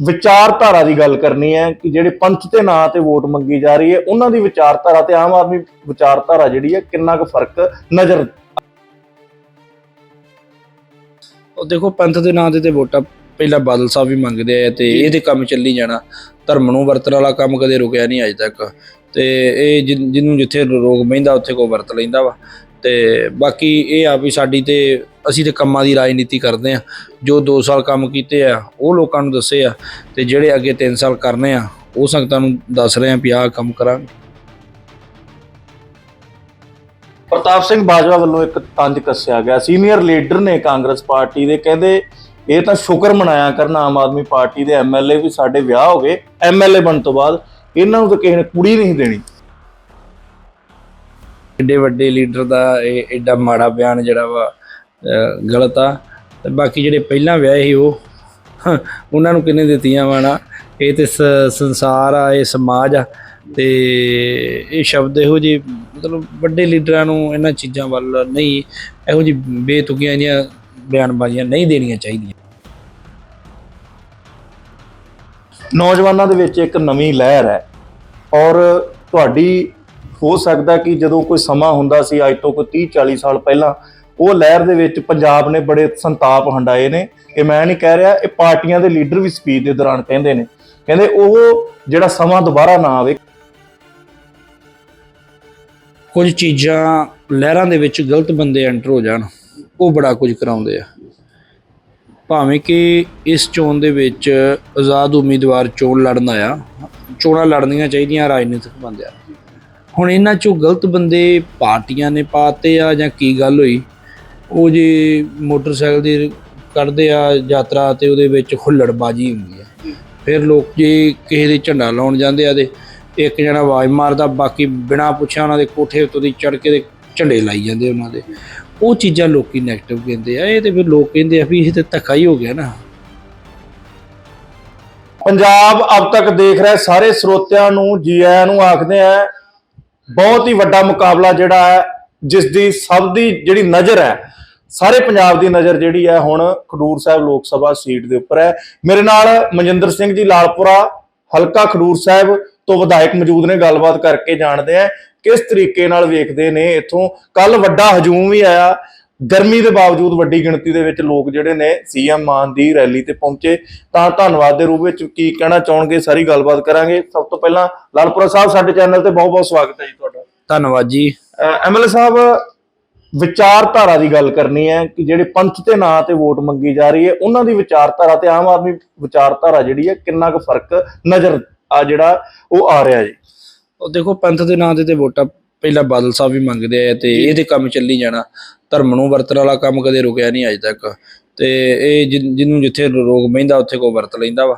ਵਿਚਾਰਧਾਰਾ ਦੀ ਗੱਲ ਕਰਨੀ ਹੈ ਕਿ ਜਿਹੜੇ ਪੰਥ ਦੇ ਨਾਂ ਤੇ ਵੋਟ ਮੰਗੀ ਜਾ ਰਹੀ ਹੈ, ਉਹਨਾਂ ਦੀ ਵਿਚਾਰਧਾਰਾ ਤੇ ਆਮ ਆਦਮੀ ਵਿਚਾਰਧਾਰਾ ਜਿਹੜੀ ਹੈ, ਕਿੰਨਾ ਕੁ ਫ਼ਰਕ ਨਜ਼ਰ ਉਹ ਦੇਖੋ, ਪੰਥ ਦੇ ਨਾਂ ਤੇ ਤੇ ਵੋਟਾਂ ਪਹਿਲਾਂ ਬਾਦਲ ਸਾਹਿਬ ਵੀ ਮੰਗਦੇ ਆ ਤੇ ਇਹਦੇ ਕੰਮ ਚੱਲੀ ਜਾਣਾ। ਧਰਮ ਨੂੰ ਵਰਤਣ ਵਾਲਾ ਕੰਮ ਕਦੇ ਰੁਕਿਆ ਨਹੀਂ ਅਜੇ ਤੱਕ। ਤੇ ਇਹ ਜਿ- ਜਿਹਨੂੰ ਜਿੱਥੇ ਰੋਗ ਮਹਿੰਦਾ ਉੱਥੇ ਕੋ ਵਰਤ ਲੈਂਦਾ ਵਾ। ਤੇ ਬਾਕੀ ਇਹ ਆ ਵੀ ਸਾਡੀ ਤੇ ਅਸੀਂ ਤੇ ਕੰਮਾਂ ਦੀ ਰਾਜਨੀਤੀ ਕਰਦੇ ਆ। ਜੋ 2 ਸਾਲ ਕੰਮ ਕੀਤੇ ਆ, ਉਹ ਲੋਕਾਂ ਨੂੰ ਦੱਸੇ ਆ ਤੇ ਜਿਹੜੇ ਅੱਗੇ 3 ਸਾਲ ਕਰਨੇ ਆ, ਉਹ ਸੰਗਤਾਂ ਨੂੰ ਦੱਸ ਰਹੇ ਆ ਵੀ ਆਹ ਕੰਮ ਕਰਾਂਗੇ। ਪ੍ਰਤਾਪ ਸਿੰਘ ਬਾਜਵਾ ਵੱਲੋਂ ਇੱਕ ਤੰਜ ਕੱਸਿਆ ਗਿਆ। ਸੀਨੀਅਰ ਲੀਡਰ ਨੇ ਕਾਂਗਰਸ ਪਾਰਟੀ ਦੇ, ਕਹਿੰਦੇ ਇਹ ਤਾਂ ਸ਼ੁਕਰ ਮਨਾਇਆ ਕਰਨ ਆਮ ਆਦਮੀ ਪਾਰਟੀ ਦੇ ਐਮਐਲਏ ਵੀ ਸਾਡੇ ਵਿਆਹ ਹੋ ਗਏ ਐਮਐਲਏ ਬਣਨ ਤੋਂ ਬਾਅਦ ਇਹਨਾਂ ਨੂੰ ਤਾਂ ਕਿਸੇ ਨੇ ਕੁੜੀ ਨਹੀਂ ਦੇਣੀ। ਐਡੇ ਵੱਡੇ ਲੀਡਰ ਦਾ ਇਹ ਐਡਾ ਮਾੜਾ ਬਿਆਨ ਜਿਹੜਾ ਵਾ ਗਲਤ ਆ। ਤੇ ਬਾਕੀ ਜਿਹੜੇ ਪਹਿਲਾਂ ਵਿਆਹੇ ਸੀ ਉਹ ਉਹਨਾਂ ਨੂੰ ਕਿੰਨੇ ਦਿੱਤੀਆਂ ਵਾ ਨਾ? ਇਹ ਤੇ ਸ- ਸੰਸਾਰ ਆ, ਇਹ ਸਮਾਜ ਆ। ਤੇ ਇਹ ਸ਼ਬਦ ਇਹੋ ਜਿਹੇ, ਮਤਲਬ ਵੱਡੇ ਲੀਡਰਾਂ ਨੂੰ ਇਹਨਾਂ ਚੀਜ਼ਾਂ ਵੱਲ ਨਹੀਂ, ਇਹੋ ਜਿਹੀ ਬੇਤੁਕੀਆਂ ਜਿਹੀਆਂ ਬਿਆਨਬਾਜ਼ੀਆਂ ਨਹੀਂ ਦੇਣੀਆਂ ਚਾਹੀਦੀਆਂ। ਨੌਜਵਾਨਾਂ ਦੇ ਵਿੱਚ ਇੱਕ ਨਵੀਂ ਲਹਿਰ ਹੈ ਔਰ ਤੁਹਾਡੀ ਹੋ ਸਕਦਾ ਕਿ ਜਦੋਂ ਕੋਈ ਸਮਾਂ ਹੁੰਦਾ ਸੀ, ਅੱਜ ਤੋਂ ਕੋਈ 30 40 ਸਾਲ ਪਹਿਲਾਂ, ਉਹ ਲਹਿਰ ਦੇ ਵਿੱਚ ਪੰਜਾਬ ਨੇ ਬੜੇ ਸੰਤਾਪ ਹੰਡਾਏ ਨੇ ਇਹ ਮੈਂ ਨਹੀਂ ਕਹਿ ਰਿਹਾ, ਇਹ ਪਾਰਟੀਆਂ ਦੇ ਲੀਡਰ ਵੀ ਸਪੀਚ ਦੇ ਦੌਰਾਨ ਕਹਿੰਦੇ ਨੇ। ਕਹਿੰਦੇ ਉਹ ਜਿਹੜਾ ਸਮਾਂ ਦੁਬਾਰਾ ਨਾ ਆਵੇ। ਕੁਝ ਚੀਜ਼ਾਂ ਲਹਿਰਾਂ ਦੇ ਵਿੱਚ ਗਲਤ ਬੰਦੇ ਐਂਟਰ ਹੋ ਜਾਣ, ਉਹ ਬੜਾ ਕੁਝ ਕਰਾਉਂਦੇ ਆ। ਭਾਵੇਂ ਕਿ ਇਸ ਚੋਣ ਦੇ ਵਿੱਚ ਆਜ਼ਾਦ ਉਮੀਦਵਾਰ ਚੋਣ ਲੜਨ ਆਇਆ, ਚੋਣਾਂ ਲੜਨੀਆਂ ਚਾਹੀਦੀਆਂ ਰਾਜਨੀਤਿਕ ਬੰਦਿਆਂ ਨੂੰ। ਹੁਣ ਇਹਨਾਂ ਚੋਂ ਗਲਤ ਬੰਦੇ ਪਾਰਟੀਆਂ ਨੇ ਪਾਤੇ ਆ ਜਾਂ ਕੀ ਗੱਲ ਹੋਈ? ਉਹ ਜੇ ਮੋਟਰਸਾਈਕਲ ਦੀ ਕੱਢਦੇ ਆ ਯਾਤਰਾ ਤੇ ਉਹਦੇ ਵਿੱਚ ਹੁੱਲੜਬਾਜੀ ਹੁੰਦੀ ਹੈ। ਫਿਰ ਲੋਕ ਜੇ ਕਿਸੇ ਦੇ ਝੰਡਾ ਲਾਉਣ ਜਾਂਦੇ ਆ ਤੇ ਇੱਕ ਜਣਾ ਆਵਾਜ਼ ਮਾਰਦਾ, ਬਾਕੀ ਬਿਨਾਂ ਪੁੱਛਿਆ ਉਹਨਾਂ ਦੇ ਕੋਠੇ ਉੱਤੋਂ ਦੀ ਚੜ ਕੇ ਦੇ ਝੰਡੇ ਲਾਈ ਜਾਂਦੇ ਉਹਨਾਂ ਦੇ। ਉਹ ਚੀਜ਼ਾਂ ਲੋਕੀ ਨੈਗੇਟਿਵ ਕਹਿੰਦੇ ਆ। ਇਹ ਤੇ ਫਿਰ ਲੋਕ ਕਹਿੰਦੇ ਆ ਵੀ ਇਹ ਤੇ ਧੱਕਾ ਹੀ ਹੋ ਗਿਆ ਨਾ। ਪੰਜਾਬ ਅਬ ਤੱਕ ਦੇਖ ਰਹੇ ਸਾਰੇ ਸਰੋਤਿਆਂ ਨੂੰ ਜੀ ਆਇਆਂ ਨੂੰ ਆਖਦੇ ਆ ਬਹੁਤ ਹੀ ਵੱਡਾ ਮੁਕਾਬਲਾ ਜਿਹੜਾ ਹੈ, ਜਿਸ ਦੀ ਸਭ ਦੀ ਜਿਹੜੀ ਨਜ਼ਰ ਹੈ, ਸਾਰੇ ਪੰਜਾਬ ਦੀ ਨਜ਼ਰ ਜਿਹੜੀ ਹੈ ਹੁਣ ਖਡੂਰ ਸਾਹਿਬ ਲੋਕ ਸਭਾ ਸੀਟ ਦੇ ਉੱਪਰ ਹੈ। ਮੇਰੇ ਨਾਲ ਮਨਜਿੰਦਰ ਸਿੰਘ ਜੀ ਲਾਲਪੁਰਾ, ਹਲਕਾ ਖਡੂਰ ਸਾਹਿਬ ਤੋਂ ਵਿਧਾਇਕ ਮੌਜੂਦ ਨੇ, ਗੱਲਬਾਤ ਕਰਕੇ ਜਾਣਦੇ ਆ ਕਿਸ ਤਰੀਕੇ ਨਾਲ ਵੇਖਦੇ ਨੇ ਇੱਥੋਂ। ਕੱਲ ਵੱਡਾ ਹਜੂਮ ਵੀ ਆਇਆ ਗਰਮੀ ਦੇ ਬਾਵਜੂਦ ਵੱਡੀ ਗਿਣਤੀ ਦੇ ਵਿੱਚ ਲੋਕ ਜਿਹੜੇ ਨੇ ਸੀਐਮ ਮਾਨ ਦੀ ਰੈਲੀ ਤੇ ਪਹੁੰਚੇ ਤਾਂ ਧੰਨਵਾਦ ਦੇ ਰੂਪ ਵਿੱਚ ਕੀ ਕਹਿਣਾ ਚਾਹਣਗੇ ਸਾਰੀ ਗੱਲਬਾਤ ਕਰਾਂਗੇ। ਸਭ ਤੋਂ ਪਹਿਲਾਂ ਲਾਲਪੁਰਾ ਸਾਹਿਬ ਸਾਡੇ ਚੈਨਲ ਤੇ ਬਹੁਤ ਬਹੁਤ ਸਵਾਗਤ ਹੈ ਜੀ ਤੁਹਾਡਾ। ਧੰਨਵਾਦ ਜੀ। ਐਮਐਲਏ ਸਾਹਿਬ ਵਿਚਾਰਧਾਰਾ ਦੀ ਗੱਲ ਕਰਨੀ ਹੈ ਕਿ ਜਿਹੜੇ ਪੰਥ ਦੇ ਨਾਂ ਤੇ ਵੋਟ ਮੰਗੀ ਜਾ ਰਹੀ ਹੈ ਉਹਨਾਂ ਦੀ ਵਿਚਾਰਧਾਰਾ ਤੇ ਆਮ ਆਦਮੀ ਵਿਚਾਰਧਾਰਾ ਜਿਹੜੀ ਹੈ ਕਿੰਨਾ ਕੁ ਫ਼ਰਕ ਨਜ਼ਰ ਆ ਜਿਹੜਾ ਉਹ ਆ ਰਿਹਾ ਜੀ? ਉਹ ਦੇਖੋ ਪੰਥ ਦੇ ਨਾਂ ਤੇ ਤੇ ਵੋਟਾਂ ਪਹਿਲਾਂ ਬਾਦਲ ਸਾਹਿਬ ਵੀ ਮੰਗਦੇ ਆ ਤੇ ਇਹਦੇ ਕੰਮ ਚੱਲੀ ਜਾਣਾ। ਧਰਮ ਨੂੰ ਵਰਤਣ ਵਾਲਾ ਕੰਮ ਕਦੇ ਰੁਕਿਆ ਨਹੀਂ ਅਜੇ ਤੱਕ। ਤੇ ਇਹ ਜਿਹਨੂੰ ਜਿੱਥੇ ਰੋਗ ਮਹਿੰਦਾ ਉੱਥੇ ਕੋ ਵਰਤ ਲੈਂਦਾ ਵਾ।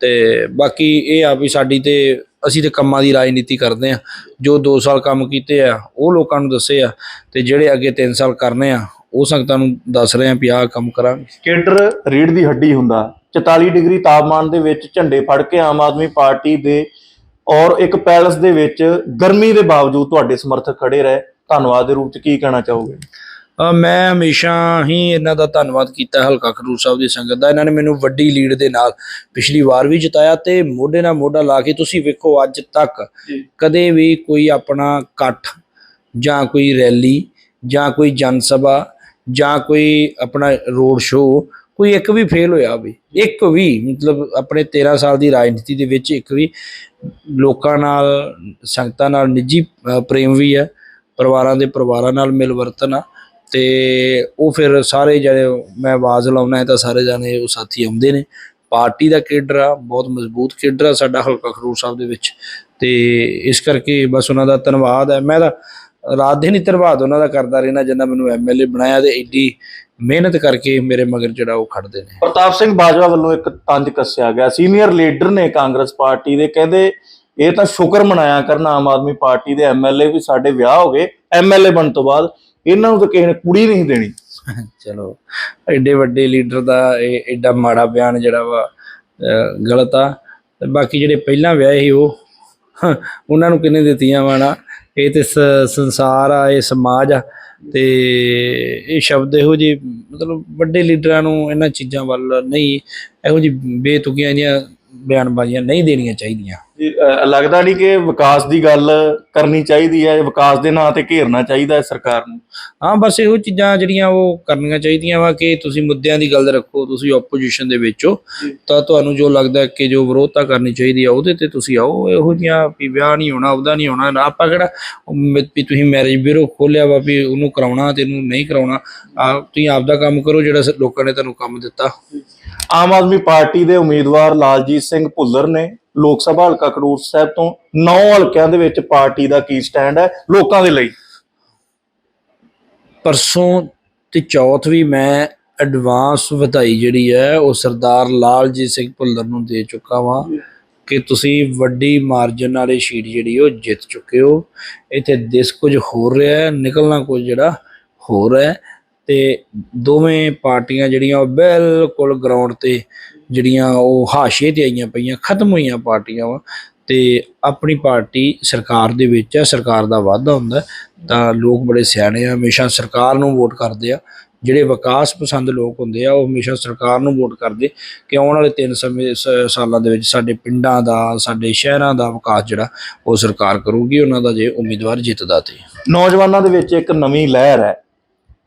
ਤੇ ਬਾਕੀ ਇਹ ਆ ਵੀ ਸਾਡੀ ਤੇ ਅਸੀਂ ਤੇ ਕੰਮਾਂ ਦੀ ਰਾਜਨੀਤੀ ਕਰਦੇ ਆ। ਜੋ 2 ਸਾਲ ਕੰਮ ਕੀਤੇ ਆ ਉਹ ਲੋਕਾਂ ਨੂੰ ਦੱਸੇ ਆ। ਤੇ ਜਿਹੜੇ ਅੱਗੇ 3 ਸਾਲ ਕਰਨੇ ਆ ਉਹ ਸੰਗਤਾਂ ਨੂੰ ਦੱਸ ਰਹੇ ਆ ਵੀ ਆਹ ਕੰਮ ਕਰਾਂਗੇ। ਕੇਡਰ ਰੀੜ ਦੀ ਹੱਡੀ ਹੁੰਦਾ 44 ਡਿਗਰੀ ਤਾਪਮਾਨ ਦੇ ਵਿੱਚ ਝੰਡੇ ਫੜ ਕੇ ਆਮ ਆਦਮੀ ਪਾਰਟੀ ਦੇ ਔਰ ਇੱਕ ਪੈਲਸ ਦੇ ਵਿੱਚ ਗਰਮੀ ਦੇ ਬਾਵਜੂਦ ਤੁਹਾਡੇ ਸਮਰਥਕ ਖੜੇ ਰਹੇ। ਧੰਨਵਾਦ ਦੇ ਰੂਪ ਚ ਕੀ ਕਹਿਣਾ ਚਾਹੋਗੇ? ਮੈਂ ਹਮੇਸ਼ਾ ਹੀ ਇਹਨਾਂ ਦਾ ਧੰਨਵਾਦ ਕੀਤਾ ਹਲਕਾ ਖਡੂਰ ਸਾਹਿਬ ਦੀ ਸੰਗਤ ਦਾ। ਇਹਨਾਂ ਨੇ ਮੈਨੂੰ ਵੱਡੀ ਲੀਡ ਦੇ ਨਾਲ ਪਿਛਲੀ ਵਾਰ ਵੀ ਜਿਤਾਇਆ ਤੇ ਮੋਢੇ ਨਾਲ ਮੋਢਾ ਲਾ ਕੇ ਤੁਸੀਂ ਵੇਖੋ ਅੱਜ ਤੱਕ। ਕਦੇ ਵੀ ਕੋਈ ਆਪਣਾ ਇਕੱਠ ਜਾਂ ਕੋਈ ਰੈਲੀ ਜਾਂ ਕੋਈ ਜਨ ਸਭਾ ਜਾਂ ਕੋਈ ਆਪਣਾ ਰੋਡ ਸ਼ੋਅ ਕੋਈ ਇੱਕ ਵੀ ਫੇਲ ਹੋਇਆ ਵੀ ਇੱਕ ਵੀ, ਮਤਲਬ ਆਪਣੇ 13 ਸਾਲ ਦੀ ਰਾਜਨੀਤੀ ਦੇ ਵਿੱਚ ਇੱਕ ਵੀ ਲੋਕਾਂ ਨਾਲ, ਸੰਗਤਾਂ ਨਾਲ ਨਿੱਜੀ ਪ੍ਰੇਮ ਵੀ ਹੈ, ਪਰਿਵਾਰਾਂ ਦੇ ਪਰਿਵਾਰਾਂ ਨਾਲ ਮਿਲਵਰਤਨ ਆ, ਤੇ ਉਹ ਫਿਰ ਸਾਰੇ ਜਿਹੜੇ ਮੈਂ ਆਵਾਜ਼ ਲਾਉਣਾ ਹੈ ਤਾਂ ਸਾਰੇ ਜਾਣੇ ਉਹ ਸਾਥੀ ਆਉਂਦੇ ਨੇ। ਪਾਰਟੀ ਦਾ ਕੇਡਰ ਆ, ਬਹੁਤ ਮਜ਼ਬੂਤ ਕੇਡਰ ਆ ਸਾਡਾ ਹਲਕਾ ਖਰੂਰ ਸਾਹਿਬ ਦੇ ਵਿੱਚ। ਤੇ ਇਸ ਕਰਕੇ ਬਸ ਉਹਨਾਂ ਦਾ ਧੰਨਵਾਦ ਹੈ। ਮੈਂ ਤਾਂ ਰਾਤ ਦਿਨ ਹੀ ਧੰਨਵਾਦ ਉਹਨਾਂ ਦਾ ਕਰਦਾ ਰਹਿਣਾ ਜਿੰਨਾ ਮੈਨੂੰ ਐਮਐਲਏ ਬਣਾਇਆ ਤੇ ਐਡੀ ਮਿਹਨਤ ਕਰਕੇ ਮੇਰੇ ਮਗਰ ਜਿਹੜਾ ਉਹ ਖੜਦੇ ਨੇ। ਪ੍ਰਤਾਪ ਸਿੰਘ ਬਾਜਵਾ ਵੱਲੋਂ ਇੱਕ ਤੰਜ ਕੱਸਿਆ ਗਿਆ। ਸੀਨੀਅਰ ਲੀਡਰ ਨੇ ਕਾਂਗਰਸ ਪਾਰਟੀ ਦੇ ਕਹਿੰਦੇ ਇਹ ਤਾਂ ਸ਼ੁਕਰ ਮਨਾਇਆ ਕਰਨ ਆਮ ਆਦਮੀ ਪਾਰਟੀ ਦੇ ਐਮਐਲਏ ਵੀ ਸਾਡੇ ਵਿਆਹ ਹੋ ਗਏ ਐਮਐਲਏ ਬਣਨ ਤੋਂ ਬਾਅਦ ਇਹਨਾਂ ਨੂੰ ਤਾਂ ਕਿਸੇ ਨੇ ਕੁੜੀ ਨਹੀਂ ਦੇਣੀ। ਚਲੋ ਐਡੇ ਵੱਡੇ ਲੀਡਰ ਦਾ ਇਹ ਐਡਾ ਮਾੜਾ ਬਿਆਨ ਜਿਹੜਾ ਵਾ ਗਲਤ ਆ। ਤੇ ਬਾਕੀ ਜਿਹੜੇ ਪਹਿਲਾਂ ਵਿਆਹੇ ਸੀ ਉਹ ਉਹਨਾਂ ਨੂੰ ਕਿੰਨੇ ਦਿੱਤੀਆਂ ਵਾ ਨਾ। ਇਹ ਤੇ ਸ- ਸੰਸਾਰ ਆ, ਇਹ ਸਮਾਜ ਆ, ਤੇ ਇਹ ਸ਼ਬਦ ਇਹੋ ਜਿਹੇ ਮਤਲਬ ਵੱਡੇ ਲੀਡਰਾਂ ਨੂੰ ਇਹਨਾਂ ਚੀਜ਼ਾਂ ਵੱਲ ਨਹੀਂ, ਇਹੋ ਜਿਹੀ ਬੇਤੁਕੀਆਂ ਜਿਹੀਆਂ ਬਿਆਨਬਾਜ਼ੀਆਂ ਨਹੀਂ ਦੇਣੀਆਂ ਚਾਹੀਦੀਆਂ। ਲੱਗਦਾ ਨਹੀਂ ਕਿ ਵਿਕਾਸ ਦੀ ਗੱਲ ਕਰਨੀ ਚਾਹੀਦੀ ਹੈ ਵਿਕਾਸ ਦੇ ਨਾਂ ਤੇ ਘੇਰਨਾ ਚਾਹੀਦਾ ਹੈ ਸਰਕਾਰ ਨੂੰ? ਹਾਂ ਬਸ ਇਹੋ ਚੀਜ਼ਾਂ ਜਿਹੜੀਆਂ ਉਹ ਕਰਨੀਆਂ ਚਾਹੀਦੀਆਂ ਵਾ ਕਿ ਤੁਸੀਂ ਮੁੱਦਿਆਂ ਦੀ ਗੱਲ ਰੱਖੋ ਤੁਸੀਂ ਆਪੋਜੀਸ਼ਨ ਦੇ ਵਿੱਚ ਹੋ। ਤਾਂ ਤੁਹਾਨੂੰ ਜੋ ਲੱਗਦਾ ਕਿ ਜੋ ਵਿਰੋਧਤਾ ਕਰਨੀ ਚਾਹੀਦੀ ਆ ਉਹਦੇ ਤੇ ਤੁਸੀਂ ਆਓ। ਇਹੋ ਜਿਹੀਆਂ ਵੀ ਵਿਆਹ ਨਹੀਂ ਹੋਣਾ ਉਹਦਾ ਨਹੀਂ ਹੋਣਾ ਆਪਾਂ ਕਿਹੜਾ ਵੀ ਤੁਸੀਂ ਮੈਰਿਜ ਬਿਊਰੋ ਖੋਲਿਆ ਵਾ ਵੀ ਉਹਨੂੰ ਕਰਾਉਣਾ ਤੇ ਇਹਨੂੰ ਨਹੀਂ ਕਰਾਉਣਾ। ਆ ਤੁਸੀਂ ਆਪਦਾ ਕੰਮ ਕਰੋ ਜਿਹੜਾ ਲੋਕਾਂ ਨੇ ਤੁਹਾਨੂੰ ਕੰਮ ਦਿੱਤਾ। ਆਮ ਆਦਮੀ ਪਾਰਟੀ ਦੇ ਉਮੀਦਵਾਰ ਲਾਲਜੀਤ ਸਿੰਘ ਭੁੱਲਰ ਨੇ ਲੋਕ ਸਭਾ ਹਲਕਾ ਖਡੂਰ ਸਾਹਿਬ ਤੋਂ 9 ਹਲਕਿਆਂ ਦੇ ਵਿੱਚ ਪਾਰਟੀ ਦਾ ਕੀ ਸਟੈਂਡ ਹੈ ਲੋਕਾਂ ਦੇ ਲਈ? ਪਰਸੋਂ ਤੇ ਚੌਥ ਵੀ ਮੈਂ ਐਡਵਾਂਸ ਵਧਾਈ ਜਿਹੜੀ ਹੈ ਉਹ ਸਰਦਾਰ ਲਾਲਜੀਤ ਸਿੰਘ ਭੁੱਲਰ ਨੂੰ ਦੇ ਚੁੱਕਾ ਵਾਂ ਕਿ ਤੁਸੀਂ ਵੱਡੀ ਮਾਰਜਨ ਵਾਲੀ ਸ਼ੀਟ ਜਿਹੜੀ ਉਹ ਜਿੱਤ ਚੁੱਕੇ ਹੋ। ਇੱਥੇ ਦੇਸ਼ ਕੁਝ ਹੋ ਰਿਹਾ ਹੈ, ਨਿਕਲਣਾ ਕੁਝ ਜਿਹੜਾ ਹੋ ਰਿਹਾ ਹੈ। ਤੇ ਦੋਵੇਂ ਪਾਰਟੀਆਂ ਜਿਹੜੀਆਂ ਉਹ ਬਿਲਕੁਲ ਗਰਾਊਂਡ ਤੇ ਜਿਹੜੀਆਂ ਉਹ ਹਾਸ਼ੀਏ ਤੇ ਆਈਆਂ ਪਈਆਂ, ਖਤਮ ਹੋਈਆਂ ਪਾਰਟੀਆਂ ਵਾ। ਤੇ ਆਪਣੀ ਪਾਰਟੀ ਸਰਕਾਰ ਦੇ ਵਿੱਚ ਹੈ ਸਰਕਾਰ ਦਾ ਵਾਅਦਾ ਹੁੰਦਾ, ਤਾਂ ਲੋਕ ਬੜੇ ਸਿਆਣੇ ਆ, ਹਮੇਸ਼ਾ ਸਰਕਾਰ ਨੂੰ ਵੋਟ ਕਰਦੇ ਆ। ਜਿਹੜੇ ਵਿਕਾਸ ਪਸੰਦ ਲੋਕ ਹੁੰਦੇ ਆ, ਉਹ ਹਮੇਸ਼ਾ ਸਰਕਾਰ ਨੂੰ ਵੋਟ ਕਰਦੇ, ਕਿ ਆਉਣ ਵਾਲੇ 3 ਸਮੇਂ, ਸ- ਸਾਲਾਂ ਦੇ ਵਿੱਚ ਸਾਡੇ ਪਿੰਡਾਂ ਦਾ, ਸਾਡੇ ਸ਼ਹਿਰਾਂ ਦਾ ਵਿਕਾਸ ਜਿਹੜਾ, ਉਹ ਸਰਕਾਰ ਕਰੂਗੀ, ਉਹਨਾਂ ਦਾ ਜੇ ਉਮੀਦਵਾਰ ਜਿੱਤਦਾ ਤੇ। ਨੌਜਵਾਨਾਂ ਦੇ ਵਿੱਚ ਇੱਕ ਨਵੀਂ ਲਹਿਰ ਹੈ।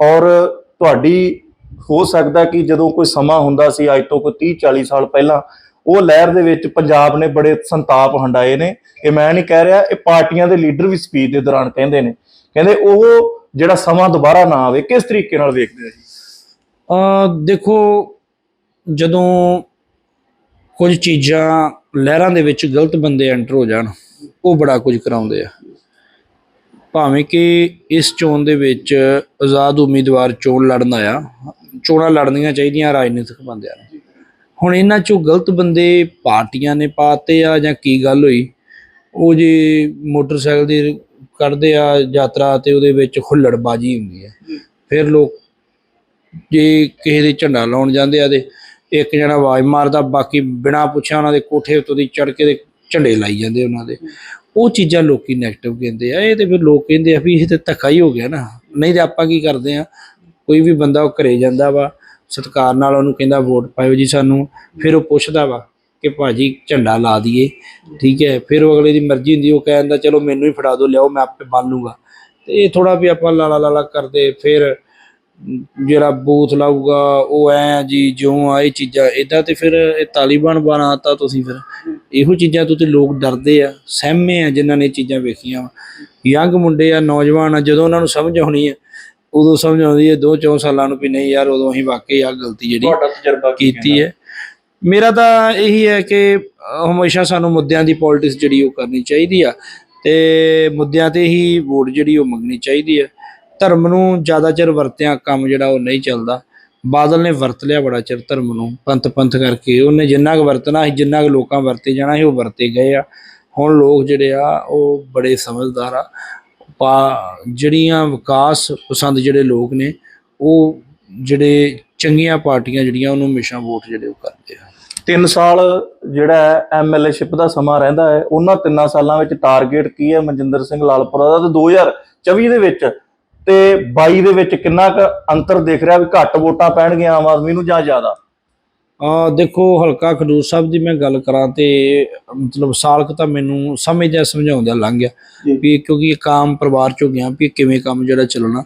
ਔਰ ਤੁਹਾਡੀ ਹੋ ਸਕਦਾ ਕਿ ਜਦੋਂ ਕੋਈ ਸਮਾਂ ਹੁੰਦਾ ਸੀ, ਅੱਜ ਤੋਂ ਕੋਈ 30 40 ਸਾਲ ਪਹਿਲਾਂ, ਉਹ ਲਹਿਰ ਦੇ ਵਿੱਚ ਪੰਜਾਬ ਨੇ ਬੜੇ ਸੰਤਾਪ ਹੰਡਾਏ ਨੇ ਇਹ ਮੈਂ ਨਹੀਂ ਕਹਿ ਰਿਹਾ, ਇਹ ਪਾਰਟੀਆਂ ਦੇ ਲੀਡਰ ਵੀ ਸਪੀਚ ਦੇ ਦੌਰਾਨ ਕਹਿੰਦੇ ਨੇ। ਕਹਿੰਦੇ ਉਹ ਜਿਹੜਾ ਸਮਾਂ ਦੁਬਾਰਾ ਨਾ ਆਵੇ, ਕਿਸ ਤਰੀਕੇ ਨਾਲ ਵੇਖਦੇ ਆ ਜੀ? ਅ ਦੇਖੋ, ਜਦੋਂ ਕੁਝ ਚੀਜ਼ਾਂ ਲਹਿਰਾਂ ਦੇ ਵਿੱਚ ਗਲਤ ਬੰਦੇ ਐਂਟਰ ਹੋ ਜਾਣ, ਉਹ ਬੜਾ ਕੁਝ ਕਰਾਉਂਦੇ ਆ। ਭਾਵੇਂ ਕਿ ਇਸ ਚੋਣ ਦੇ ਵਿੱਚ ਆਜ਼ਾਦ ਉਮੀਦਵਾਰ ਚੋਣ ਲੜਨ ਆਇਆ, ਚੋਣਾਂ ਲੜਨੀਆਂ ਚਾਹੀਦੀਆਂ ਰਾਜਨੀਤਿਕ ਬੰਦਿਆਂ ਨੂੰ। ਹੁਣ ਇਹਨਾਂ ਚੋਂ ਗਲਤ ਬੰਦੇ ਪਾਰਟੀਆਂ ਨੇ ਪਾਤੇ ਆ ਜਾਂ ਕੀ ਗੱਲ ਹੋਈ? ਉਹ ਜੇ ਮੋਟਰਸਾਈਕਲ ਦੀ ਕਰਦੇ ਆ ਯਾਤਰਾ ਤੇ ਉਹਦੇ ਵਿੱਚ ਹੁੱਲੜਬਾਜੀ ਹੁੰਦੀ ਹੈ। ਫਿਰ ਲੋਕ ਜੇ ਕਿਸੇ ਦੇ ਝੰਡਾ ਲਾਉਣ ਜਾਂਦੇ ਆ ਤੇ ਇੱਕ ਜਣਾ ਆਵਾਜ਼ ਮਾਰਦਾ, ਬਾਕੀ ਬਿਨਾ ਪੁੱਛਿਆ ਉਹਨਾਂ ਦੇ ਕੋਠੇ ਉੱਤੋਂ ਦੀ ਚੜ ਕੇ ਦੇ ਝੰਡੇ ਲਾਈ ਜਾਂਦੇ ਉਹਨਾਂ ਦੇ। ਉਹ ਚੀਜ਼ਾਂ ਲੋਕੀ 네ਗੇਟਿਵ ਕਹਿੰਦੇ ਆ, ਇਹ ਤੇ ਫਿਰ ਲੋਕ ਕਹਿੰਦੇ ਆ ਵੀ ਇਹ ਤੇ ਧੱਕਾ ਹੀ ਹੋ ਗਿਆ ਨਾ। ਨਹੀਂ ਤੇ ਆਪਾਂ ਕੀ ਕਰਦੇ ਆ, ਕੋਈ ਵੀ ਬੰਦਾ ਉਹ ਘਰੇ ਜਾਂਦਾ ਵਾ, ਸਤਿਕਾਰ ਨਾਲ ਉਹਨੂੰ ਕਹਿੰਦਾ ਵੋਟ ਪਾਇਓ ਜੀ ਸਾਨੂੰ, ਫਿਰ ਉਹ ਪੁੱਛਦਾ ਵਾ ਕਿ ਭਾਜੀ ਝੰਡਾ ਲਾ ਦਈਏ, ਠੀਕ ਹੈ, ਫਿਰ ਉਹ ਅਗਲੇ ਦੀ ਮਰਜ਼ੀ ਹੁੰਦੀ, ਉਹ ਕਹਿੰਦਾ ਚਲੋ ਮੈਨੂੰ ਹੀ ਫੜਾ ਦਿਓ, ਲਿਆਓ, ਮੈਂ ਆਪੇ ਬੰਨ ਲੂੰਗਾ। ਤੇ ਇਹ ਥੋੜਾ ਵੀ ਆਪਾਂ ਲਾਲਾ ਲਾਲਾ ਕਰਦੇ, ਫਿਰ ਜਿਹੜਾ ਬੂਥ ਲਾਊਗਾ ਉਹ ਐ ਜੀ ਜਿਉਂ ਆ ਇਹ ਚੀਜ਼ਾਂ। ਇਦਾਂ ਤੇ ਫਿਰ ਇਹ ਤਾਲੀਬਾਨ ਬਣਾਤਾ ਤੁਸੀਂ ਫਿਰ। ਇਹੋ ਚੀਜ਼ਾਂ ਤੋਂ ਤੇ ਲੋਕ ਡਰਦੇ ਆ ਸਹਿਮੇ ਆ ਜਿਨ੍ਹਾਂ ਨੇ ਚੀਜ਼ਾਂ ਵੇਖੀਆਂ ਯੰਗ ਮੁੰਡੇ ਆ ਨੌਜਵਾਨ ਆ ਜਦੋਂ ਉਹਨਾਂ ਨੂੰ ਸਮਝ ਆਉਣੀ ਹੈ ਉਦੋਂ ਸਮਝ ਆਉਂਦੀ ਹੈ ਦੋ ਚੌਂ ਸਾਲਾਂ ਨੂੰ ਵੀ ਨਹੀਂ ਯਾਰ ਉਦੋਂ ਅਸੀਂ ਵਾਕਈ ਆ ਗਲਤੀ ਜਿਹੜੀ ਕੀਤੀ ਹੈ। ਮੇਰਾ ਤਾਂ ਇਹੀ ਹੈ ਕਿ ਹਮੇਸ਼ਾ ਸਾਨੂੰ ਮੁੱਦਿਆਂ ਦੀ ਪੋਲਿਟਿਕਸ ਜਿਹੜੀ ਉਹ ਕਰਨੀ ਚਾਹੀਦੀ ਆ ਤੇ ਮੁੱਦਿਆਂ ਤੇ ਹੀ ਵੋਟ ਜਿਹੜੀ ਉਹ ਮੰਗਣੀ ਚਾਹੀਦੀ ਹੈ ਧਰਮ ਨੂੰ ਜ਼ਿਆਦਾ ਚਿਰ ਵਰਤਿਆ, ਕੰਮ ਜਿਹੜਾ ਉਹ ਨਹੀਂ ਚੱਲਦਾ। ਬਾਦਲ ਨੇ ਵਰਤ ਲਿਆ ਬੜਾ ਚਿਰ ਧਰਮ ਨੂੰ ਪੰਥ ਪੰਥ ਕਰਕੇ। ਉਹਨੇ ਜਿੰਨਾ ਕੁ ਵਰਤਣਾ ਸੀ, ਜਿੰਨਾ ਕੁ ਲੋਕਾਂ ਵਰਤੇ ਜਾਣਾ ਸੀ, ਉਹ ਵਰਤੇ ਗਏ ਆ। ਹੁਣ ਲੋਕ ਜਿਹੜੇ ਆ, ਉਹ ਬੜੇ ਸਮਝਦਾਰ ਆ। ਪਾ, ਜਿਹੜੀਆਂ ਵਿਕਾਸ ਪਸੰਦ ਜਿਹੜੇ ਲੋਕ ਨੇ, ਉਹ ਜਿਹੜੇ ਚੰਗੀਆਂ ਪਾਰਟੀਆਂ ਜਿਹੜੀਆਂ, ਉਹਨੂੰ ਹਮੇਸ਼ਾ ਵੋਟ ਜਿਹੜੇ ਉਹ ਕਰਦੇ ਆ। 3 ਸਾਲ ਜਿਹੜਾ ਐਮਐਲਏਸ਼ਿਪ ਦਾ ਸਮਾਂ ਰਹਿੰਦਾ ਹੈ। ਉਹਨਾਂ ਤਿੰਨਾਂ ਸਾਲਾਂ ਵਿੱਚ ਟਾਰਗੇਟ ਕੀ ਹੈ? ਮਨਜਿੰਦਰ ਸਿੰਘ ਲਾਲਪੁਰਾ ਦਾ ਤੇ 2024 ਦੇ ਵਿੱਚ ਤੇ 22 ਦੇ ਵਿੱਚ ਕਿੰਨਾ ਕੁ ਅੰਤਰ ਦਿਖ ਰਿਹਾ ਵੀ ਘੱਟ ਵੋਟਾਂ ਪੈਣਗੀਆਂ ਆਮ ਆਦਮੀ ਨੂੰ ਜਾਂ ਜ਼ਿਆਦਾ? ਆ ਦੇਖੋ ਹਲਕਾ ਖਡੂਰ ਸਾਹਿਬ ਦੀ ਮੈਂ ਗੱਲ ਕਰਾਂ ਤੇ ਮਤਲਬ ਸਾਲ ਕੁ ਤਾਂ ਮੈਨੂੰ ਸਮਝਦਿਆਂ ਸਮਝਾਉਂਦਿਆਂ ਲੰਘ ਗਿਆ। ਵੀ ਕਿਉਂਕਿ ਇੱਕ ਆਮ ਪਰਿਵਾਰ ਚੋਂ ਗਿਆ ਵੀ ਕਿਵੇਂ ਕੰਮ ਜਿਹੜਾ ਚੱਲਣਾ।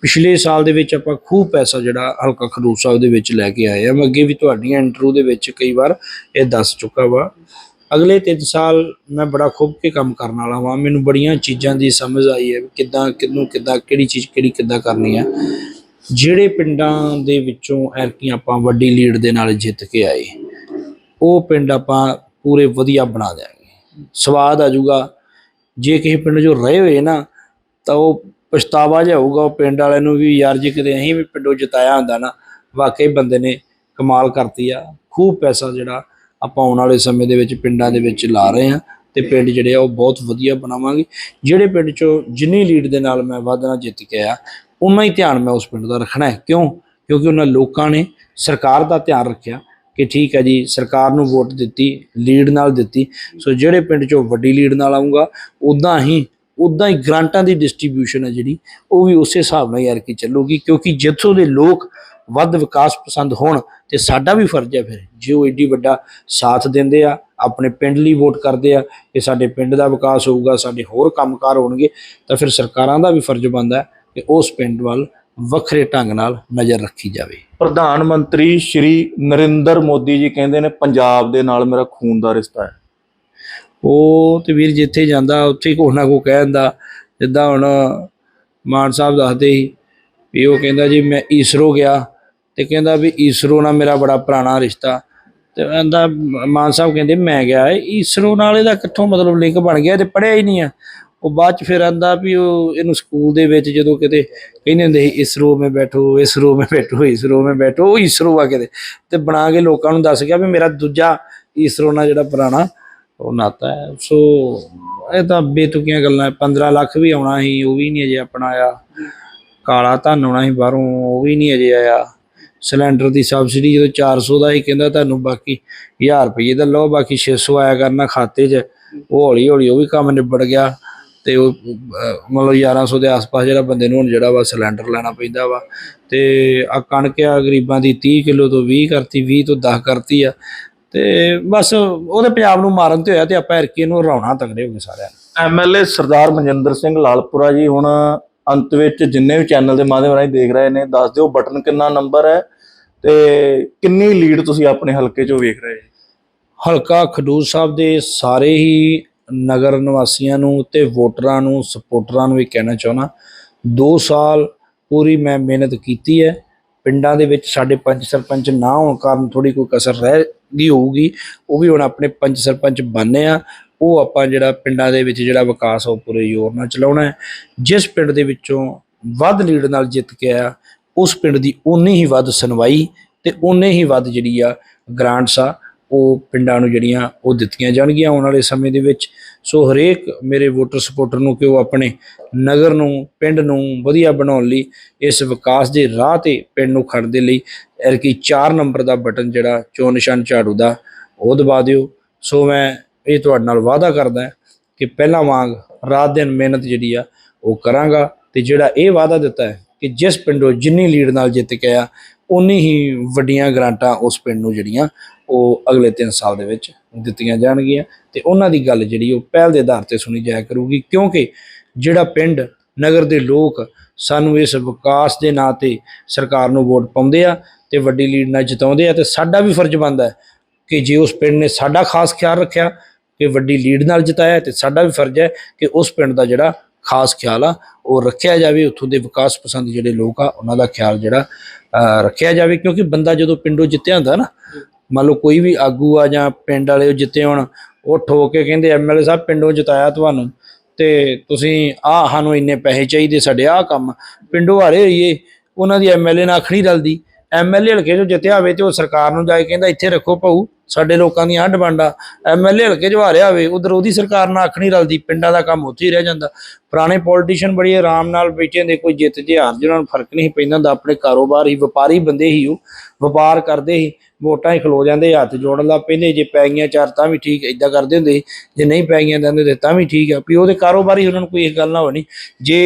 ਪਿਛਲੇ ਸਾਲ ਦੇ ਵਿੱਚ ਆਪਾਂ ਖੂਬ ਪੈਸਾ ਜਿਹੜਾ ਹਲਕਾ ਖਡੂਰ ਸਾਹਿਬ ਦੇ ਵਿੱਚ ਲੈ ਕੇ ਆਏ ਆ। ਮੈਂ ਅੱਗੇ ਵੀ ਤੁਹਾਡੀਆਂ ਇੰਟਰਵਿਊ ਦੇ ਵਿੱਚ ਕਈ ਵਾਰ ਇਹ ਦੱਸ ਚੁੱਕਾ ਵਾ। ਅਗਲੇ 3 ਸਾਲ ਮੈਂ ਬੜਾ ਖੂਬ ਕੇ ਕੰਮ ਕਰਨ ਵਾਲਾ ਵਾਂ। ਮੈਨੂੰ ਬੜੀਆਂ ਚੀਜ਼ਾਂ ਦੀ ਸਮਝ ਆਈ ਹੈ ਵੀ ਕਿੱਦਾਂ, ਕਿਹਨੂੰ ਕਿੱਦਾਂ, ਕਿਹੜੀ ਚੀਜ਼ ਕਿਹੜੀ ਕਿੱਦਾਂ ਕਰਨੀ ਆ ਜਿਹੜੇ ਪਿੰਡਾਂ ਦੇ ਵਿੱਚੋਂ ਐਰਕੀ ਆਪਾਂ ਵੱਡੀ ਲੀਡ ਦੇ ਨਾਲ ਜਿੱਤ ਕੇ ਆਏ, ਉਹ ਪਿੰਡ ਆਪਾਂ ਪੂਰੇ ਵਧੀਆ ਬਣਾ ਦਿਆਂਗੇ। ਸਵਾਦ ਆ ਜਾਊਗਾ। ਜੇ ਕਿਸੇ ਪਿੰਡ 'ਚੋਂ ਰਹੇ ਹੋਏ ਨਾ, ਤਾਂ ਉਹ ਪਛਤਾਵਾ ਜਿਹਾ ਹੋਊਗਾ। ਉਹ ਪਿੰਡ ਵਾਲਿਆਂ ਨੂੰ ਵੀ ਯਾਰ ਜੇ ਕਿਤੇ ਅਸੀਂ ਵੀ ਪਿੰਡੋਂ ਜਿਤਾਇਆ ਹੁੰਦਾ ਨਾ, ਵਾਕਈ ਬੰਦੇ ਨੇ ਕਮਾਲ ਕਰਤੀ ਆ। ਖੂਬ ਪੈਸਾ ਜਿਹੜਾ ਆਪਾਂ ਆਉਣ ਵਾਲੇ ਸਮੇਂ ਦੇ ਵਿੱਚ ਪਿੰਡਾਂ ਦੇ ਵਿੱਚ ਲਾ ਰਹੇ ਹਾਂ ਤੇ ਪਿੰਡ ਜਿਹੜੇ ਆ ਉਹ ਬਹੁਤ ਵਧੀਆ ਬਣਾਵਾਂਗੇ। ਜਿਹੜੇ ਪਿੰਡ 'ਚੋਂ ਜਿੰਨੀ ਲੀਡ ਦੇ ਨਾਲ ਮੈਂ ਵਾਧਾ ਜਿੱਤ ਕੇ ਆਇਆ, ਉਨਾ ਹੀ ਧਿਆਨ ਮੈਂ ਉਸ ਪਿੰਡ ਦਾ ਰੱਖਣਾ ਹੈ। ਕਿਉਂ? ਕਿਉਂਕਿ ਉਹਨਾਂ ਲੋਕਾਂ ਨੇ ਸਰਕਾਰ ਦਾ ਧਿਆਨ ਰੱਖਿਆ ਕਿ ਠੀਕ ਹੈ ਜੀ, ਸਰਕਾਰ ਨੂੰ ਵੋਟ ਦਿੱਤੀ ਲੀਡ ਨਾਲ ਦਿੱਤੀ। ਸੋ ਜਿਹੜੇ ਪਿੰਡ 'ਚੋਂ ਵੱਡੀ ਲੀਡ ਨਾਲ ਆਊਗਾ ਉਦਾਂ ਹੀ ਉਦਾਂ ਹੀ ਗ੍ਰਾਂਟਾਂ ਦੀ ਡਿਸਟ੍ਰੀਬਿਊਸ਼ਨ ਹੈ ਜਿਹੜੀ, ਉਹ ਵੀ ਉਸੇ ਹਿਸਾਬ ਨਾਲ ਯਾਰ ਕੀ ਚੱਲੂਗੀ। ਕਿਉਂਕਿ ਜਿੱਥੋਂ ਦੇ ਲੋਕ ਵੱਧ ਵਿਕਾਸ ਪਸੰਦ ਹੋਣ ਤੇ ਸਾਡਾ ਵੀ ਫਰਜ਼ ਹੈ ਫਿਰ ਜੇ ਉਹ ਏਡੀ ਵੱਡਾ ਸਾਥ ਦਿੰਦੇ ਆ ਆਪਣੇ ਪਿੰਡ ਲਈ ਵੋਟ ਕਰਦੇ ਆ ਕਿ ਸਾਡੇ ਪਿੰਡ ਦਾ ਵਿਕਾਸ ਹੋਊਗਾ ਸਾਡੇ ਹੋਰ ਕੰਮਕਾਰ ਹੋਣਗੇ ਤਾਂ ਫਿਰ ਸਰਕਾਰਾਂ ਦਾ ਵੀ ਫਰਜ਼ ਬਣਦਾ ਹੈ ਕਿ ਉਸ ਪਿੰਡ ਵੱਲ ਵੱਖਰੇ ਢੰਗ ਨਾਲ ਨਜ਼ਰ ਰੱਖੀ ਜਾਵੇ। ਪ੍ਰਧਾਨ ਮੰਤਰੀ ਸ਼੍ਰੀ ਨਰਿੰਦਰ ਮੋਦੀ ਜੀ ਕਹਿੰਦੇ ਨੇ ਪੰਜਾਬ ਦੇ ਨਾਲ ਮੇਰਾ ਖੂਨ ਦਾ ਰਿਸ਼ਤਾ ਹੈ। ਉਹ ਤੇ ਵੀਰ ਜਿੱਥੇ ਜਾਂਦਾ ਉੱਥੇ ਕੋਈ ਨਾ ਕੋਈ ਕਹਿ ਦਿੰਦਾ ਜਿੱਦਾਂ ਹੁਣ ਮਾਨ ਸਾਹਿਬ ਦੱਸਦੇ ਸੀ ਵੀ ਉਹ ਕਹਿੰਦਾ ਜੀ ਮੈਂ ਈਸਰੋ ਗਿਆ ਤੇ ਕਹਿੰਦਾ ਵੀ ਈਸਰੋ ਨਾਲ ਮੇਰਾ ਬੜਾ ਪੁਰਾਣਾ ਰਿਸ਼ਤਾ। ਤੇ ਕਹਿੰਦਾ, ਮਾਨ ਸਾਹਿਬ ਕਹਿੰਦੇ, ਮੈਂ ਗਿਆ ਇਹ ਈਸਰੋ ਨਾਲ ਇਹਦਾ ਕਿੱਥੋਂ ਮਤਲਬ ਲਿੰਕ ਬਣ ਗਿਆ? ਇਹ ਤੇ ਪੜਿਆ ਹੀ ਨਹੀਂ ਆ। ਉਹ ਬਾਅਦ ਚ ਫਿਰ ਆਂਦਾ ਵੀ ਉਹ ਇਹਨੂੰ ਸਕੂਲ ਦੇ ਵਿੱਚ ਜਦੋਂ ਕਿਤੇ ਕਹਿੰਦੇ ਹੁੰਦੇ ਸੀ ਇਸਰੋ ਮੇ ਬੈਠੋ ਇਸਰੋ ਮੇ ਬੈਠੋ ਇਸਰੋ ਮੇ ਬੈਠੋ, ਉਹ ਇਸਰੋ ਆ ਕਿਤੇ ਤੇ ਬਣਾ ਕੇ ਲੋਕਾਂ ਨੂੰ ਦੱਸ ਗਿਆ ਵੀ ਮੇਰਾ ਦੂਜਾ ਇਸਰੋ ਨਾਲ ਜਿਹੜਾ ਪੁਰਾਣਾ ਉਹ ਨਾਤਾ ਹੈ। ਸੋ ਇਹ ਤਾਂ ਬੇਤੁਕੀਆਂ ਗੱਲਾਂ ਹੈ। 15 ਲੱਖ ਵੀ ਆਉਣਾ ਸੀ, ਉਹ ਵੀ ਨਹੀਂ ਅਜੇ ਆਪਣਾ ਆਇਆ ਕਾਲਾ ਧਨ ਆਉਣਾ ਸੀ ਬਾਹਰੋਂ, ਉਹ ਵੀ ਨਹੀਂ ਅਜੇ ਆਇਆ। ਸਿਲੰਡਰ ਦੀ ਸਬਸਿਡੀ ਜਦੋਂ 400 ਦਾ ਹੀ ਕਹਿੰਦਾ ਤੁਹਾਨੂੰ ਬਾਕੀ 1000 ਰੁਪਏ ਦਾ ਲਓ ਬਾਕੀ 600 ਆਇਆ ਕਰਨਾ ਖਾਤੇ 'ਚ। ਉਹ ਹੌਲੀ ਹੌਲੀ ਉਹ ਵੀ ਕੰਮ ਨਿਬੜ ਗਿਆ ਤੇ ਉਹ ਅਹ, ਮਤਲਬ 1100 ਦੇ ਆਸ-ਪਾਸ ਜਿਹੜਾ ਬੰਦੇ ਨੂੰ ਹੁਣ ਜਿਹੜਾ ਵਾ ਸਿਲੰਡਰ ਲੈਣਾ ਪੈਂਦਾ ਵਾ। ਤੇ ਆ ਕਣਕ ਆ ਗਰੀਬਾਂ ਦੀ 30 ਕਿਲੋ ਤੋਂ 20 ਕਰਤੀ 20 ਤੋਂ 10 ਕਰਤੀ ਆ। ਤੇ ਬਸ ਉਹਦੇ ਪੰਜਾਬ ਨੂੰ ਮਾਰਨ ਤੇ ਹੋਇਆ ਤੇ ਆਪਾਂ ਇਰਕੀ ਨੂੰ ਹਰਾਉਣਾ ਤਗੜੇ ਹੋ ਗਏ ਸਾਰਿਆਂ ਨੇ। ਐਮਐਲਏ ਸਰਦਾਰ ਮਨਜਿੰਦਰ ਸਿੰਘ ਲਾਲਪੁਰਾ ਜੀ ਹੁਣ ਅੰਤ ਵਿੱਚ ਜਿੰਨੇ ਵੀ ਚੈਨਲ ਦੇ ਮਾਧਿਅਮ ਰਾਹੀਂ ਦੇਖ ਰਹੇ ਨੇ ਦੱਸ ਦਿਓ ਬਟਨ ਕਿੰਨਾ ਨੰਬਰ ਹੈ। ਤੇ ਕਿੰਨੀ ਲੀਡ ਤੁਸੀਂ ਆਪਣੇ ਹਲਕੇ 'ਚੋਂ ਵੇਖ ਰਹੇ ਜੀ ਹਲਕਾ ਖਡੂਰ ਸਾਹਿਬ ਦੇ ਸਾਰੇ ਹੀ ਨਗਰ ਨਿਵਾਸੀਆਂ ਨੂੰ ਤੇ ਵੋਟਰਾਂ ਨੂੰ ਸਪੋਰਟਰਾਂ ਨੂੰ ਵੀ ਕਹਿਣਾ ਚਾਹੁੰਦਾ। 2 ਸਾਲ ਪੂਰੀ ਮੈਂ ਮਿਹਨਤ ਕੀਤੀ ਹੈ। ਪਿੰਡਾਂ ਦੇ ਵਿੱਚ ਸਾਡੇ ਪੰਚ ਸਰਪੰਚ ਨਾ ਹੋਣ ਕਾਰਨ ਥੋੜੀ ਕੋਈ ਕਸਰ ਰਹਿ ਗਈ ਹੋਊਗੀ। ਉਹ ਵੀ ਹੁਣ ਆਪਣੇ ਪੰਚ ਸਰਪੰਚ ਬਣਨੇ ਆ। ਉਹ ਆਪਾਂ ਜਿਹੜਾ ਪਿੰਡਾਂ ਦੇ ਵਿੱਚ ਜਿਹੜਾ ਵਿਕਾਸ ਆ, ਉਹ ਪੂਰੇ ਜ਼ੋਰ ਨਾਲ ਚਲਾਉਣਾ ਹੈ। ਜਿਸ ਪਿੰਡ ਦੇ ਵਿੱਚੋਂ ਵੱਧ ਲੀਡ ਨਾਲ ਜਿੱਤ ਕੇ ਆਇਆ ਉਸ ਪਿੰਡ ਦੀ ਉਨੀ ਹੀ ਵੱਧ ਸੁਣਵਾਈ ਤੇ ਉਨੇ ਹੀ ਵੱਧ ਜਿਹੜੀ ਆ ਗ੍ਰਾਂਟਸ ਆ, ਉਹ ਪਿੰਡਾਂ ਨੂੰ ਜਿਹੜੀਆਂ ਉਹ ਦਿੱਤੀਆਂ ਜਾਣਗੀਆਂ ਆਉਣ ਵਾਲੇ ਸਮੇਂ ਦੇ ਵਿੱਚ। ਸੋ ਹਰੇਕ ਮੇਰੇ ਵੋਟਰ ਸਪੋਰਟਰ ਨੂੰ ਕਿ ਉਹ ਆਪਣੇ ਨਗਰ ਨੂੰ, ਪਿੰਡ ਨੂੰ ਵਧੀਆ ਬਣਾਉਣ ਲਈ ਇਸ ਵਿਕਾਸ ਦੇ ਰਾਹ ਤੇ ਪਿੰਡ ਨੂੰ ਖੜਨ ਦੇ ਲਈ ਐਰਕੀ 4 ਨੰਬਰ ਦਾ ਬਟਨ ਜਿਹੜਾ ਚੋਣ ਨਿਸ਼ਾਨ ਝਾੜੂ ਦਾ, ਉਹ ਦਬਾ ਦਿਓ। ਸੋ ਮੈਂ ਇਹ ਤੁਹਾਡੇ ਨਾਲ ਵਾਅਦਾ ਕਰਦਾ ਕਿ ਪਹਿਲਾਂ ਵਾਂਗ ਰਾਤ ਦਿਨ ਮਿਹਨਤ ਜਿਹੜੀ ਆ ਉਹ ਕਰਾਂਗਾ ਤੇ ਜਿਹੜਾ ਇਹ ਵਾਅਦਾ ਦਿੱਤਾ ਹੈ ਕਿ ਜਿਸ ਪਿੰਡੋਂ ਜਿੰਨੀ ਲੀਡ ਨਾਲ ਜਿੱਤ ਕੇ ਆ ਉਨੀ ਹੀ ਵੱਡੀਆਂ ਗ੍ਰਾਂਟਾਂ ਉਸ ਪਿੰਡ ਨੂੰ ਜਿਹੜੀਆਂ ਉਹ ਅਗਲੇ 3 ਸਾਲ ਦੇ ਵਿੱਚ ਦਿੱਤੀਆਂ ਜਾਣਗੀਆਂ। ਤੇ ਉਹਨਾਂ ਦੀ ਗੱਲ ਜਿਹੜੀ ਉਹ ਪਹਿਲ ਦੇ ਆਧਾਰ ਤੇ ਸੁਣੀ ਜਾਇਆ ਕਰੂਗੀ, ਕਿਉਂਕਿ ਜਿਹੜਾ ਪਿੰਡ ਨਗਰ ਦੇ ਲੋਕ ਸਾਨੂੰ ਇਸ ਵਿਕਾਸ ਦੇ ਨਾਂ ਤੇ ਸਰਕਾਰ ਨੂੰ ਵੋਟ ਪਾਉਂਦੇ ਆ ਤੇ ਵੱਡੀ ਲੀਡ ਨਾਲ ਜਿਤਾਉਂਦੇ ਆ, ਤੇ ਸਾਡਾ ਵੀ ਫਰਜ਼ ਬਣਦਾ ਹੈ ਕਿ ਜੇ ਉਸ ਪਿੰਡ ਨੇ ਸਾਡਾ ਖਾਸ ਖਿਆਲ ਰੱਖਿਆ, ਕਿ ਵੱਡੀ ਲੀਡ ਨਾਲ ਜਿਤਾਇਆ, ਤੇ ਸਾਡਾ ਵੀ ਫਰਜ਼ ਹੈ ਕਿ ਉਸ ਪਿੰਡ ਦਾ ਜਿਹੜਾ ਖਾਸ ਖਿਆਲ ਆ ਉਹ ਰੱਖਿਆ ਜਾਵੇ ਉੱਥੋਂ ਦੇ ਵਿਕਾਸ ਪਸੰਦ ਜਿਹੜੇ ਲੋਕ ਆ ਉਹਨਾਂ ਦਾ ਖਿਆਲ ਜਿਹੜਾ ਅਹ, ਰੱਖਿਆ ਜਾਵੇ ਕਿਉਂਕਿ ਬੰਦਾ ਜਦੋਂ ਪਿੰਡੋਂ ਜਿੱਤਿਆ ਹੁੰਦਾ ਨਾ ਮੰਨ ਲਓ ਕੋਈ ਵੀ ਆਗੂ ਆ ਜਾਂ ਪਿੰਡ ਵਾਲੇ ਉਹ ਜਿੱਤੇ ਹੋਣ ਉਹ ਠੋਕ ਕੇ ਕਹਿੰਦੇ ਐਮਐਲਏ ਸਾਹਿਬ ਪਿੰਡੋਂ ਜਿਤਾਇਆ ਤੁਹਾਨੂੰ ਤੇ ਤੁਸੀਂ ਆਹ ਸਾਨੂੰ ਇੰਨੇ ਪੈਸੇ ਚਾਹੀਦੇ ਸਾਡੇ ਆਹ ਕੰਮ ਪਿੰਡੋਂ ਹਾਰੇ ਹੋਈਏ ਉਹਨਾਂ ਦੀ ਐਮਐਲਏ ਨਾਲ ਅੱਖ ਨਹੀਂ ਰਲਦੀ ਐਮਐਲਏ ਹਲਕੇ ਚੋਂ ਜਿੱਤਿਆ ਹੋਵੇ ਤੇ ਉਹ ਸਰਕਾਰ ਨੂੰ ਜਾ ਕੇ ਕਹਿੰਦਾ ਇੱਥੇ ਰੱਖੋ ਭਾਊ ਸਾਡੇ ਲੋਕਾਂ ਦੀਆਂ ਆਹ ਡਿਮਾਂਡਾਂ ਐਮਐਲਏ ਹਲਕੇ ਚ ਹਾਰਿਆ ਹੋਵੇ, ਉਧਰ ਉਹਦੀ ਸਰਕਾਰ ਨਾਲ ਅੱਖ ਨਹੀਂ ਰਲਦੀ, ਪਿੰਡਾਂ ਦਾ ਕੰਮ ਉੱਥੇ ਹੀ ਰਹਿ ਜਾਂਦਾ ਪੁਰਾਣੇ ਪੋਲੀਟੀਸ਼ੀਅਨ ਬੜੀ ਆਰਾਮ ਨਾਲ ਬੈਠੇ ਹੁੰਦੇ, ਕੋਈ ਜਿੱਤ ਜੇ ਹਾਰ ਜਿਹਨਾਂ ਨੂੰ ਫ਼ਰਕ ਨਹੀਂ ਪੈਂਦਾ ਹੁੰਦਾ, ਆਪਣੇ ਕਾਰੋਬਾਰ ਹੀ, ਵਪਾਰੀ ਬੰਦੇ ਹੀ ਉਹ, ਵਪਾਰ ਕਰਦੇ ਹੀ ਵੋਟਾਂ ਹੀ ਖਲੋ ਜਾਂਦੇ, ਹੱਥ ਜੋੜਨ ਲੱਗ ਪੈਂਦੇ, ਜੇ ਪੈ ਗਈਆਂ ਚਾਰ ਤਾਂ ਵੀ ਠੀਕ ਇਦਾਂ ਕਰਦੇ ਹੁੰਦੇ ਸੀ। ਜੇ ਨਹੀਂ ਪੈ ਗਈਆਂ ਤਾਂ ਤਾਂ ਵੀ ਠੀਕ ਆ, ਵੀ ਉਹਦੇ ਕਾਰੋਬਾਰੀ ਉਹਨਾਂ ਨੂੰ ਕੋਈ ਇਹ ਗੱਲ ਨਾ ਹੋਣੀ ਜੇ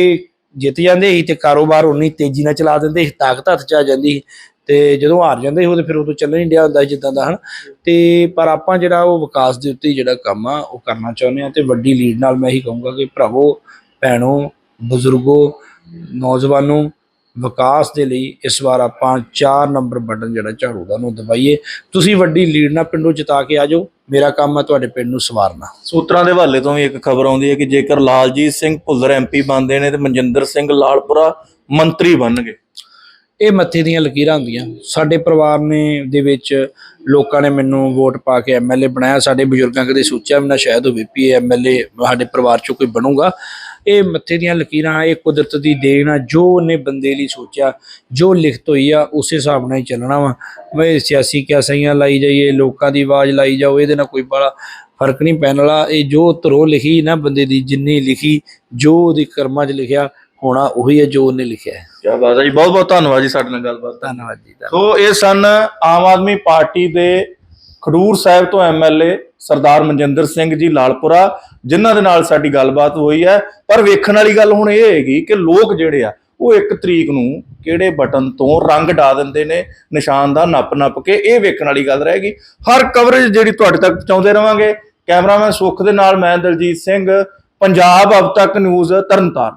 ਜਿੱਤ ਜਾਂਦੇ ਸੀ ਤੇ ਕਾਰੋਬਾਰ ਉਨੀ ਤੇਜ਼ੀ ਨਾਲ ਚਲਾ ਦਿੰਦੇ ਸੀ, ਤਾਕਤ ਹੱਥ ਚ ਆ ਜਾਂਦੀ ਸੀ ਤੇ ਜਦੋਂ ਹਾਰ ਜਾਂਦੇ ਸੀ ਉਹਦੇ ਫਿਰ ਉਦੋਂ ਚੱਲਣ ਨਹੀਂ ਡਿਆ ਹੁੰਦਾ ਸੀ ਜਿੱਦਾਂ ਦਾ, ਹਨ? ਤੇ ਪਰ ਆਪਾਂ ਜਿਹੜਾ ਉਹ ਵਿਕਾਸ ਦੇ ਉੱਤੇ ਜਿਹੜਾ ਕੰਮ ਆ, ਉਹ ਕਰਨਾ ਚਾਹੁੰਦੇ ਆ ਤੇ ਵੱਡੀ ਲੀਡ ਨਾਲ ਮੈਂ ਇਹੀ ਕਹੂੰਗਾ ਕਿ ਭਰਾਵੋ, ਭੈਣੋ, ਬਜ਼ੁਰਗੋ, ਨੌਜਵਾਨੋ, ਵਿਕਾਸ ਦੇ ਲਈ ਇਸ ਵਾਰ ਆਪਾਂ 4 ਨੰਬਰ ਬਟਨ ਜਿਹੜਾ ਝਾੜੂ ਦਾ ਨੂੰ ਦਬਾਈਏ। ਤੁਸੀਂ ਵੱਡੀ ਲੀਡ ਨਾਲ ਪਿੰਡੋਂ ਜਿਤਾ ਕੇ ਆ ਜਾਓ। ਮੇਰਾ ਕੰਮ ਹੈ ਤੁਹਾਡੇ ਪਿੰਡ ਨੂੰ ਸਵਾਰਨਾ। ਸੂਤਰਾਂ ਦੇ ਹਵਾਲੇ ਤੋਂ ਵੀ ਇੱਕ ਖਬਰ ਆਉਂਦੀ ਹੈ ਕਿ ਜੇਕਰ ਲਾਲਜੀਤ ਸਿੰਘ ਭੁੱਲਰ ਐਮਪੀ ਬਣਦੇ ਨੇ ਤੇ ਮਨਜਿੰਦਰ ਸਿੰਘ ਲਾਲਪੁਰਾ ਮੰਤਰੀ ਬਣਨਗੇ। ਇਹ ਮੱਥੇ ਦੀਆਂ ਲਕੀਰਾਂ ਹੁੰਦੀਆਂ। ਸਾਡੇ ਪਰਿਵਾਰ ਨੇ ਦੇ ਵਿੱਚ ਲੋਕਾਂ ਨੇ ਮੈਨੂੰ ਵੋਟ ਪਾ ਕੇ ਐਮਐਲਏ ਬਣਾਇਆ। ਸਾਡੇ ਬਜ਼ੁਰਗਾਂ ਕਦੇ ਸੋਚਿਆ ਵੀ ਨਾ ਸ਼ਾਇਦ ਹੋਵੇ ਵੀ ਐਮਐਲਏ ਸਾਡੇ ਪਰਿਵਾਰ ਚੋਂ ਕੋਈ ਬਣੂਗਾ। ਇਹ ਮੱਥੇ ਦੀਆਂ ਲਕੀਰਾਂ, ਇਹ ਕੁਦਰਤ ਦੀ ਦੇਣ ਆ। ਜੋ ਉਹਨੇ ਬੰਦੇ ਲਈ ਸੋਚਿਆ, ਜੋ ਲਿਖਤ ਹੋਈ ਆ, ਉਸੇ ਹਿਸਾਬ ਨਾਲ ਹੀ ਚੱਲਣਾ ਵਾ। ਮੈਂ ਸਿਆਸੀ ਕਿਆਸਾਈਆਂ ਲਾਈ ਜਾਈਏ, ਲੋਕਾਂ ਦੀ ਆਵਾਜ਼ ਲਾਈ ਜਾਓ, ਇਹਦੇ ਨਾਲ ਕੋਈ ਬੜਾ ਫ਼ਰਕ ਨਹੀਂ ਪੈਣ ਵਾਲਾ। ਇਹ ਜੋ ਧਰੋ ਲਿਖੀ ਨਾ ਬੰਦੇ ਦੀ, ਜਿੰਨੀ ਲਿਖੀ, ਜੋ ਉਹਦੇ ਕਰਮਾਂ 'ਚ ਲਿਖਿਆ, ਹੋਣਾ ਉਹੀ ਹੈ ਜੋ ਉਹਨੇ ਲਿਖਿਆ ਹੈ। ਕੀ ਬਾਤ ਹੈ ਜੀ ਬਹੁਤ ਬਹੁਤ ਧੰਨਵਾਦ ਜੀ ਸਾਡੇ ਨਾਲ ਗੱਲਬਾਤ ਧੰਨਵਾਦ ਜੀ ਧੰਨਵਾਦ। ਸੋ ਇਹ ਸਨ ਆਮ ਆਦਮੀ ਪਾਰਟੀ ਦੇ ਖਡੂਰ ਸਾਹਿਬ ਤੋਂ ਐਮਐਲਏ ਸਰਦਾਰ ਮਨਜਿੰਦਰ ਸਿੰਘ ਜੀ ਲਾਲਪੁਰਾ ਜਿਨ੍ਹਾਂ ਦੇ ਨਾਲ ਸਾਡੀ ਗੱਲਬਾਤ ਹੋਈ ਹੈ। ਪਰ ਵੇਖਣ ਵਾਲੀ ਗੱਲ ਹੁਣ ਇਹ ਹੈਗੀ ਕਿ ਲੋਕ ਜਿਹੜੇ ਆ ਉਹ ਇੱਕ ਤਰੀਕ ਨੂੰ ਕਿਹੜੇ ਬਟਨ ਤੋਂ ਰੰਗ ਡਾ ਦਿੰਦੇ ਨੇ ਨਿਸ਼ਾਨ ਦਾ ਨੱਪ ਨੱਪ ਕੇ ਇਹ ਵੇਖਣ ਵਾਲੀ ਗੱਲ ਰਹੇਗੀ। ਹਰ ਕਵਰੇਜ ਜਿਹੜੀ ਤੁਹਾਡੇ ਤੱਕ ਪਹੁੰਚਾਉਂਦੇ ਰਵਾਂਗੇ। ਕੈਮਰਾਮੈਨ ਸੁੱਖ ਦੇ ਨਾਲ ਮੈਂ ਦਲਜੀਤ ਸਿੰਘ ਪੰਜਾਬ ਅਬ ਤੱਕ ਨਿਊਜ਼ ਤਰਨਤਾਰਨ।